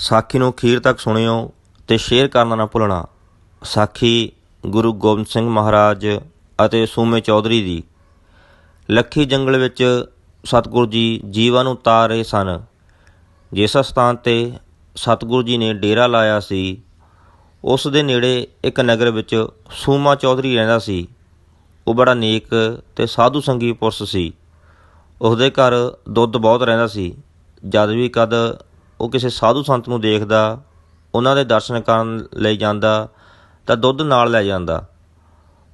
ਸਾਖੀ ਨੂੰ ਅਖੀਰ ਤੱਕ ਸੁਣਿਓ ਤੇ ਸ਼ੇਅਰ ਕਰਨਾ ਨਾ ਭੁੱਲਣਾ। ਸਾਖੀ ਗੁਰੂ ਗੋਬਿੰਦ ਸਿੰਘ ਮਹਾਰਾਜ ਅਤੇ ਸੂਮੇ ਚੌਧਰੀ ਦੀ। ਲੱਖੀ ਜੰਗਲ ਵਿੱਚ ਸਤਿਗੁਰੂ ਜੀ ਜੀਵਾਂ ਨੂੰ ਤਾਰ ਰਹੇ ਸਨ। ਜਿਸ ਸਥਾਨ ਤੇ ਸਤਿਗੁਰੂ ਜੀ ਨੇ ਡੇਰਾ ਲਾਇਆ ਸੀ, ਉਸ ਦੇ ਨੇੜੇ ਇੱਕ ਨਗਰ ਵਿੱਚ ਸੂਮਾ ਚੌਧਰੀ ਰਹਿੰਦਾ ਸੀ। ਉਹ ਬੜਾ ਨੇਕ ਤੇ ਸਾਧੂ ਸੰਗੀ ਪੁਰਸ਼ ਸੀ। ਉਸਦੇ ਘਰ ਦੁੱਧ ਬਹੁਤ ਰਹਿੰਦਾ ਸੀ। ਜਦ ਵੀ ਕਦ ਉਹ ਕਿਸੇ ਸਾਧੂ ਸੰਤ ਨੂੰ ਦੇਖਦਾ, ਉਹਨਾਂ ਦੇ ਦਰਸ਼ਨ ਕਰਨ ਲਈ ਜਾਂਦਾ, ਤਾਂ ਦੁੱਧ ਨਾਲ ਲੈ ਜਾਂਦਾ।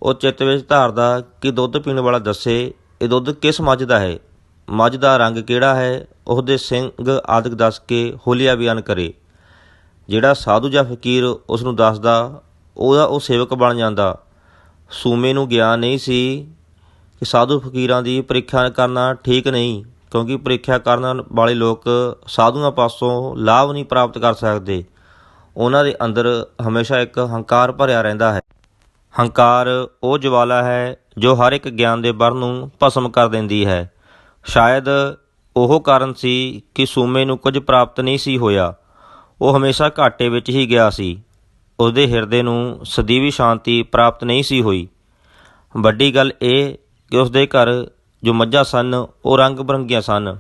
ਉਹ ਚਿੱਤ ਵਿੱਚ ਧਾਰਦਾ ਕਿ ਦੁੱਧ ਪੀਣ ਵਾਲਾ ਦੱਸੇ, ਇਹ ਦੁੱਧ ਕਿਸ ਮੱਝ ਦਾ ਹੈ? ਮੱਝ ਦਾ ਰੰਗ ਕਿਹੜਾ ਹੈ? ਉਹਦੇ ਸਿੰਘ ਆਦਿਕ ਦੱਸ ਕੇ ਹੋਲੀਆ ਬਿਆਨ ਕਰੇ। ਜਿਹੜਾ ਸਾਧੂ ਜਾਂ ਫਕੀਰ ਉਸ ਨੂੰ ਦੱਸਦਾ, ਉਹਦਾ ਉਹ ਸੇਵਕ ਬਣ ਜਾਂਦਾ। ਸੂਮੇ ਨੂੰ ਗਿਆਨ ਨਹੀਂ ਸੀ ਕਿ ਸਾਧੂ ਫਕੀਰਾਂ ਦੀ ਪ੍ਰੀਖਿਆ ਕਰਨਾ ਠੀਕ ਨਹੀਂ। ਕਿਉਂਕਿ ਪ੍ਰੀਖਿਆ ਕਰਨ ਵਾਲੇ ਲੋਕ ਸਾਧੂਆਂ ਪਾਸੋਂ ਲਾਭ ਨਹੀਂ ਪ੍ਰਾਪਤ ਕਰ ਸਕਦੇ। ਉਹਨਾਂ ਦੇ ਅੰਦਰ ਹਮੇਸ਼ਾ ਇੱਕ ਹੰਕਾਰ ਭਰਿਆ ਰਹਿੰਦਾ ਹੈ। ਹੰਕਾਰ ਉਹ ਜਵਾਲਾ ਹੈ ਜੋ ਹਰ ਇੱਕ ਗਿਆਨ ਦੇ ਬਰ ਨੂੰ ਭਸਮ ਕਰ ਦਿੰਦੀ ਹੈ। ਸ਼ਾਇਦ ਉਹ ਕਾਰਨ ਸੀ ਕਿ ਸੂਮੇ ਨੂੰ ਕੁਝ ਪ੍ਰਾਪਤ ਨਹੀਂ ਸੀ ਹੋਇਆ। ਉਹ ਹਮੇਸ਼ਾ ਘਾਟੇ ਵਿੱਚ ਹੀ ਗਿਆ ਸੀ। ਉਸਦੇ ਹਿਰਦੇ ਨੂੰ ਸਦੀਵੀ ਸ਼ਾਂਤੀ ਪ੍ਰਾਪਤ ਨਹੀਂ ਸੀ ਹੋਈ। ਵੱਡੀ ਗੱਲ ਇਹ ਕਿ ਉਸਦੇ ਘਰ ਜੋ ਮੱਝਾਂ ਸਨ, ਉਹ ਰੰਗ ਬਰੰਗੀਆਂ ਸਨ।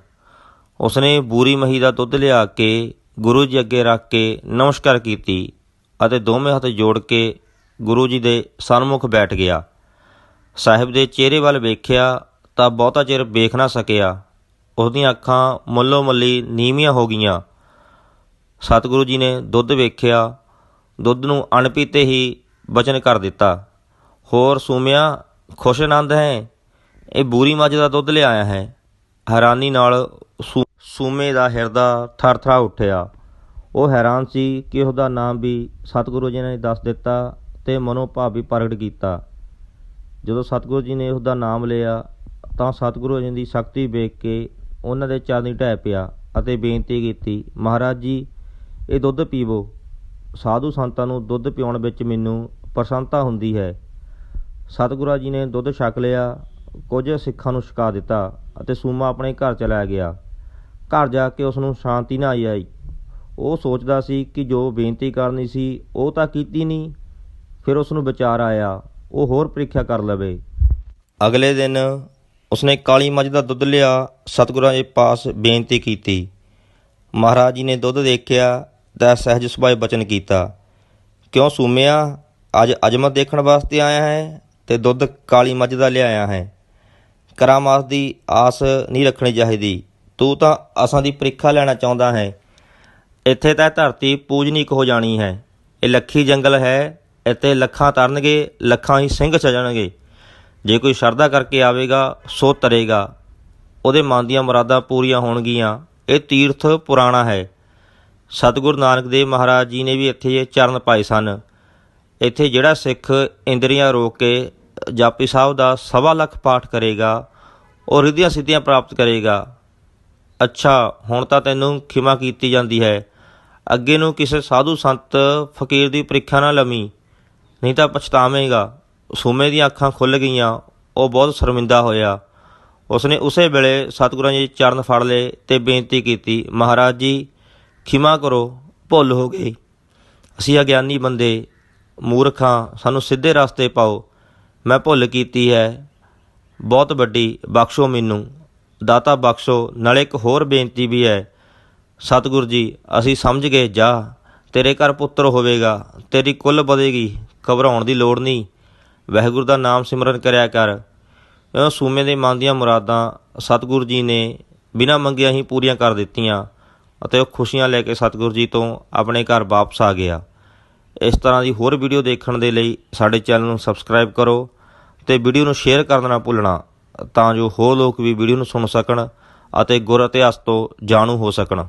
ਉਸਨੇ ਬੂਰੀ ਮਹੀ ਦਾ ਦੁੱਧ ਲਿਆ ਕੇ ਗੁਰੂ ਜੀ ਅੱਗੇ ਰੱਖ ਕੇ ਨਮਸਕਾਰ ਕੀਤੀ ਅਤੇ ਦੋਵੇਂ ਹੱਥ ਜੋੜ ਕੇ ਗੁਰੂ ਜੀ ਦੇ ਸਨਮੁਖ ਬੈਠ ਗਿਆ। ਸਾਹਿਬ ਦੇ ਚਿਹਰੇ ਵੱਲ ਵੇਖਿਆ ਤਾਂ ਬਹੁਤਾ ਚਿਰ ਵੇਖ ਨਾ ਸਕਿਆ। ਉਹਦੀਆਂ ਅੱਖਾਂ ਮੁੱਲੋ ਮੱਲੀ ਨੀਵੀਆਂ ਹੋ ਗਈਆਂ। ਸਤਿਗੁਰੂ ਜੀ ਨੇ ਦੁੱਧ ਵੇਖਿਆ, ਦੁੱਧ ਨੂੰ ਅਣਪੀਤੇ ਹੀ ਬਚਨ ਕਰ ਦਿੱਤਾ। ਹੋਰ ਸੂਮਿਆ, ਖੁਸ਼ ਆਨੰਦ ਹੈ? ਇਹ ਬੂਰੀ ਮੱਝ ਦਾ ਦੁੱਧ ਲਿਆਇਆ ਹੈ। ਹੈਰਾਨੀ ਨਾਲ ਸੂ- ਸੂਮੇ ਦਾ ਹਿਰਦਾ ਥਰ-ਥਰਾ ਉੱਠਿਆ। ਉਹ ਹੈਰਾਨ ਸੀ ਕਿ ਉਹਦਾ ਨਾਮ ਵੀ ਸਤਿਗੁਰੂ ਜੀ ਨੇ ਦੱਸ ਦਿੱਤਾ ਤੇ ਮਨੋਭਾਵ ਵੀ ਪ੍ਰਗਟ ਕੀਤਾ। ਜਦੋਂ ਸਤਿਗੁਰੂ ਜੀ ਨੇ ਉਹਦਾ ਨਾਮ ਲਿਆ, ਤਾਂ ਸਤਿਗੁਰੂ ਜੀ ਦੀ ਸ਼ਕਤੀ ਵੇਖ ਕੇ ਉਹਨਾਂ ਦੇ ਚਰਨੀ ਢਹਿ ਪਿਆ ਅਤੇ ਬੇਨਤੀ ਕੀਤੀ, ਮਹਾਰਾਜ ਜੀ, ਇਹ ਦੁੱਧ ਪੀਵੋ। ਸਾਧੂ ਸੰਤਾਂ ਨੂੰ ਦੁੱਧ ਪਿਉਣ ਵਿੱਚ ਮੈਨੂੰ ਪ੍ਰਸੰਨਤਾ ਹੁੰਦੀ ਹੈ। ਸਤਿਗੁਰੂ ਜੀ ਨੇ ਦੁੱਧ ਛਕ ਲਿਆ ਕੁਝ ਸਿੱਖਾਂ ਨੂੰ ਛਕਾ ਦਿੱਤਾ ਅਤੇ ਸੂਮਾ ਆਪਣੇ ਘਰ ਚਲਾ ਗਿਆ। ਘਰ ਜਾ ਕੇ ਉਸ ਨੂੰ ਸ਼ਾਂਤੀ ਨਾ ਆਈ ਉਹ ਸੋਚਦਾ ਸੀ ਕਿ ਜੋ ਬੇਨਤੀ ਕਰਨੀ ਸੀ ਉਹ ਤਾਂ ਕੀਤੀ ਨਹੀਂ ਫਿਰ ਉਸ ਨੂੰ ਵਿਚਾਰ ਆਇਆ, ਉਹ ਹੋਰ ਪ੍ਰੀਖਿਆ ਕਰ ਲਵੇ। ਅਗਲੇ ਦਿਨ ਉਸਨੇ ਕਾਲੀ ਮੱਝ ਦਾ ਦੁੱਧ ਲਿਆ, ਸਤਿਗੁਰਾਂ ਦੇ ਪਾਸ ਬੇਨਤੀ ਕੀਤੀ। ਮਹਾਰਾਜ ਜੀ ਨੇ ਦੁੱਧ ਦੇਖਿਆ ਤਾਂ ਸਹਿਜ ਸੁਭਾਅ ਬਚਨ ਕੀਤਾ। ਕਿਉਂ ਸੂਮਿਆ, ਅੱਜ ਅਜਮਤ ਦੇਖਣ ਵਾਸਤੇ ਆਇਆ ਹੈ ਤੇ ਦੁੱਧ ਕਾਲੀ ਮੱਝ ਦਾ ਲਿਆਇਆ ਹੈ। ਕਰਾਮਾਤ ਦੀ ਆਸ ਨਹੀਂ ਰੱਖਣੀ ਚਾਹੀਦੀ। ਤੂੰ ਤਾਂ ਅਸਾਂ ਦੀ ਪ੍ਰੀਖਿਆ ਲੈਣਾ ਚਾਹੁੰਦਾ ਹੈ। ਇੱਥੇ ਤਾਂ ਧਰਤੀ ਪੂਜਨੀਕ ਹੋ ਜਾਣੀ ਹੈ। ਇਹ ਲੱਖੀ ਜੰਗਲ ਹੈ, ਇੱਥੇ ਲੱਖਾਂ ਤਰਨਗੇ, ਲੱਖਾਂ ਹੀ ਸਿੰਘ ਸਜਣਗੇ। ਜੇ ਕੋਈ ਸ਼ਰਧਾ ਕਰਕੇ ਆਵੇਗਾ, ਸੋ ਤਰੇਗਾ। ਉਹਦੇ ਮਨ ਦੀਆਂ ਮੁਰਾਦਾਂ ਪੂਰੀਆਂ ਹੋਣਗੀਆਂ। ਇਹ ਤੀਰਥ ਪੁਰਾਣਾ ਹੈ। ਸਤਿਗੁਰੂ ਨਾਨਕ ਦੇਵ ਮਹਾਰਾਜ ਜੀ ਨੇ ਵੀ ਇੱਥੇ ਇਹ ਚਰਨ ਪਾਏ ਸਨ। ਇੱਥੇ ਜਿਹੜਾ ਸਿੱਖ ਇੰਦਰੀਆਂ ਰੋਕ ਕੇ ਜਾਪੀ ਸਾਹਿਬ ਦਾ ਸਵਾ ਲੱਖ ਪਾਠ ਕਰੇਗਾ ਉਹ ਰਿੱਧੀਆਂ ਸਿੱਧੀਆਂ ਪ੍ਰਾਪਤ ਕਰੇਗਾ। ਅੱਛਾ, ਹੁਣ ਤਾਂ ਤੈਨੂੰ ਖਿਮਾ ਕੀਤੀ ਜਾਂਦੀ ਹੈ। ਅੱਗੇ ਨੂੰ ਕਿਸੇ ਸਾਧੂ ਸੰਤ ਫਕੀਰ ਦੀ ਪ੍ਰੀਖਿਆ ਨਾ ਲਵੀਂ, ਨਹੀਂ ਤਾਂ ਪਛਤਾਵੇਂਗਾ। ਸੂਮੇ ਦੀਆਂ ਅੱਖਾਂ ਖੁੱਲ ਗਈਆਂ, ਉਹ ਬਹੁਤ ਸ਼ਰਮਿੰਦਾ ਹੋਇਆ। ਉਸਨੇ ਉਸੇ ਵੇਲੇ ਸਤਿਗੁਰਾਂ ਜੀ ਚਰਨ ਫੜ ਲਏ ਤੇ ਬੇਨਤੀ ਕੀਤੀ, ਮਹਾਰਾਜ ਜੀ, ਖਿਮਾ ਕਰੋ, ਭੁੱਲ ਹੋ ਗਈ ਅਸੀਂ ਅਗਿਆਨੀ ਬੰਦੇ, ਮੂਰਖਾਂ, ਸਾਨੂੰ ਸਿੱਧੇ ਰਸਤੇ ਪਾਓ। ਮੈਂ ਭੁੱਲ ਕੀਤੀ ਹੈ। ਬਹੁਤ ਵੱਡੀ ਬਖਸ਼ੋ ਮੈਨੂੰ। ਦਾਤਾ ਬਖਸ਼ੋ, ਨਾਲੇ ਇੱਕ ਹੋਰ ਬੇਨਤੀ ਵੀ ਹੈ। ਸਤਿਗੁਰੂ ਜੀ, ਅਸੀਂ ਸਮਝ ਗਏ, ਜਾ, ਤੇਰੇ ਘਰ ਪੁੱਤਰ ਹੋਵੇਗਾ, ਤੇਰੀ ਕੁੱਲ ਵਧੇਗੀ, ਘਬਰਾਉਣ ਦੀ ਲੋੜ ਨਹੀਂ। ਵਾਹਿਗੁਰੂ ਦਾ ਨਾਮ ਸਿਮਰਨ ਕਰਿਆ ਕਰ। ਇਹ ਸੂਮੇ ਦੇ ਮਨ ਦੀਆਂ ਮੁਰਾਦਾਂ ਸਤਿਗੁਰੂ ਜੀ ਨੇ ਬਿਨਾਂ ਮੰਗਿਆ ਹੀ ਪੂਰੀਆਂ ਕਰ ਦਿੱਤੀਆਂ ਅਤੇ ਉਹ ਖੁਸ਼ੀਆਂ ਲੈ ਕੇ ਸਤਿਗੁਰੂ ਜੀ ਤੋਂ ਆਪਣੇ ਘਰ ਵਾਪਸ ਆ ਗਿਆ। ਇਸ ਤਰ੍ਹਾਂ ਦੀ ਹੋਰ ਵੀਡੀਓ ਦੇਖਣ ਦੇ ਲਈ ਸਾਡੇ ਚੈਨਲ ਨੂੰ ਸਬਸਕ੍ਰਾਈਬ ਕਰੋ। ਤੇ ਵੀਡੀਓ ਨੂੰ ਸ਼ੇਅਰ ਕਰਨਾ ਨਾ ਭੁੱਲਣਾ, ਤਾਂ ਜੋ ਹੋਰ ਲੋਕ ਵੀ ਵੀਡੀਓ ਨੂੰ ਸੁਣ ਸਕਣ ਅਤੇ ਗੁਰ ਇਤਿਹਾਸ ਤੋਂ ਜਾਣੂ ਹੋ ਸਕਣ।